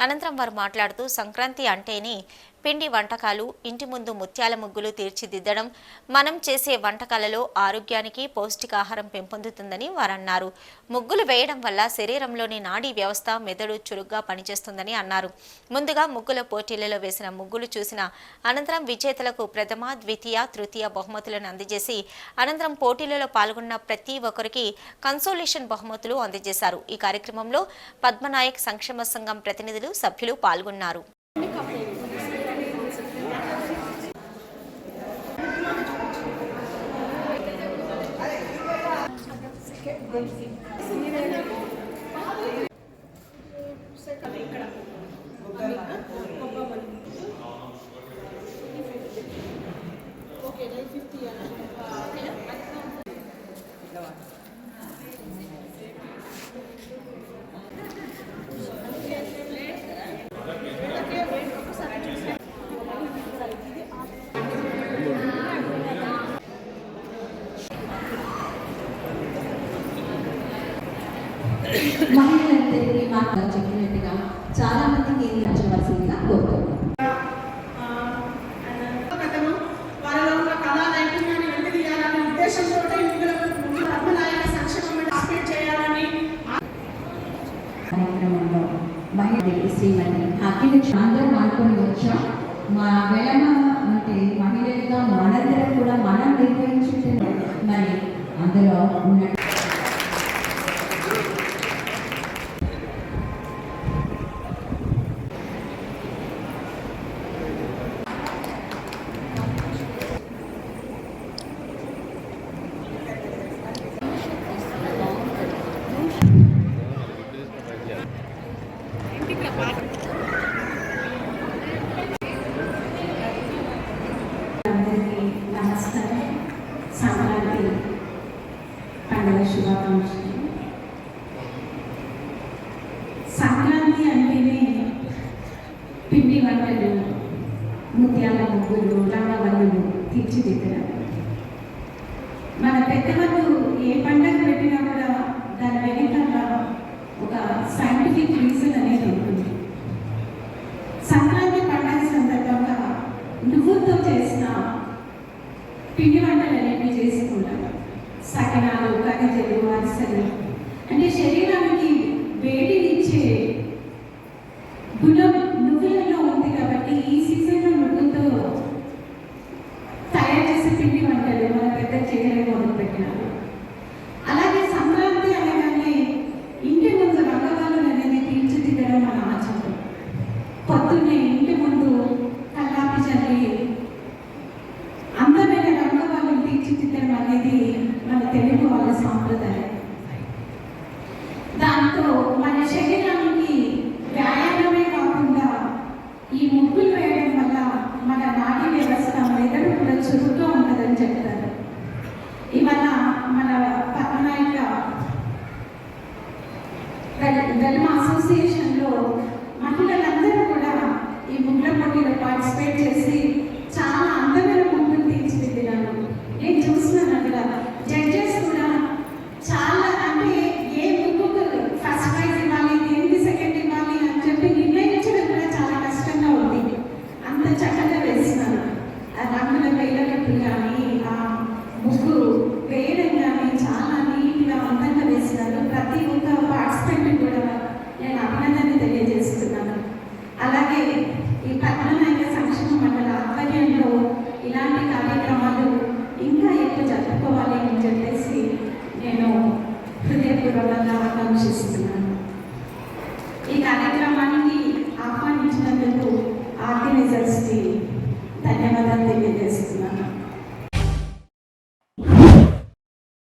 అనంతరం వారు మాట్లాడుతూ సంక్రాంతి అంటేనే పిండి వంటకాలు ఇంటి ముందు ముత్యాల ముగ్గులు తీర్చిదిద్దడం మనం చేసే వంటకాలలో ఆరోగ్యానికి పౌష్టికాహారం పెంపొందుతుందని వారన్నారు. ముగ్గులు వేయడం వల్ల శరీరంలోని నాడీ వ్యవస్థ మెదడు చురుగ్గా పనిచేస్తుందని అన్నారు. ముందుగా ముగ్గుల పోటీలలో వేసిన ముగ్గులు చూసిన అనంతరం విజేతలకు ప్రథమ ద్వితీయ తృతీయ బహుమతులను అందజేసి అనంతరం పోటీలలో పాల్గొన్న ప్రతి ఒక్కరికి కన్సోలేషన్ బహుమతులు అందజేశారు. ఈ కార్యక్రమంలో పద్మనాయక్ సంక్షేమ సంఘం ప్రతినిధులు సభ్యులు పాల్గొన్నారు. మహిళలందరికీ మాట చెప్పినట్టుగా చాలా మందికి ఏది నచ్చవలసిందిగా కోరుతున్నాను కార్యక్రమంలో శ్రీమతి అందరూ వచ్చాం. మా వెలమ అంటే మహిళలుగా మనందరం కూడా మనం నిర్వహించుంటే మరి అందులో ఉన్న అందరికీ నమస్కారం సంక్రాంతి పండుగ శుభాకాంక్షలు సంక్రాంతి అంటేనే పిండి వంటలు ముత్యాల ముగ్గులు రంగవల్లులు తీర్చిదిద్దడం మన పెద్దవాళ్ళు ఏ పండగ పెట్టినా కూడా దాని వెనుక ఒక సైంటిఫిక్ రీజన్ అనేది ఉంటుంది. సంక్రాంతి పండగ సందర్భంగా నువ్వులతో చేసిన పిండి వంటలు అనేవి చేసుకుంటాం. సకనాలు కగజలు అరిసెలు అంటే శరీరానికి వేడినిచ్చే గుణం నువ్వులలో ఉంది కాబట్టి ఈ సీజన్లో నువ్వులతో తయారు చేసే పిండి వంటలు మన పెద్ద చేయడం మొదలుపెట్టినారు అలాగే సంక్రాంతి అనగానే ఇంటి ముందు రంగవాళ్ళు అనేది తీర్చిదిద్దడం మన ఆచారం పొద్దున్నే ఇంటి ముందు కల్లాపి చల్లి అందమైన రంగవాళ్ళు తీర్చిదిద్దడం అనేది మన తెలుగు వాళ్ళ సాంప్రదాయం దాంతో మన శరీరానికి వ్యాయామమే కాకుండా ఈ ముగ్గులు వేయడం వల్ల మన నాడీ వ్యవస్థ మెదడు కూడా చురుగ్గా ఉంటుందని చెప్తారు ఇవాళ మన పద్మనాయక గల్మ అసోసియేషన్లో మహిళలందరూ కూడా ఈ ముగ్గుల పోటీలో పార్టిసిపేట్ చేసి చాలా అందరూ అలాగే ఈ పట్టణనాయక సంక్షేమ మండల ఆధ్వర్యంలో ఇలాంటి కార్యక్రమాలు ఇంకా ఎక్కువ జరుపుకోవాలి అని చెప్పేసి నేను హృదయపూర్వకంగా ఆకాంక్షిస్తున్నాను. ఈ కార్యక్రమానికి ఆహ్వానించినందుకు ఆర్గనైజర్స్కి ధన్యవాదాలు తెలియజేస్తున్నాను.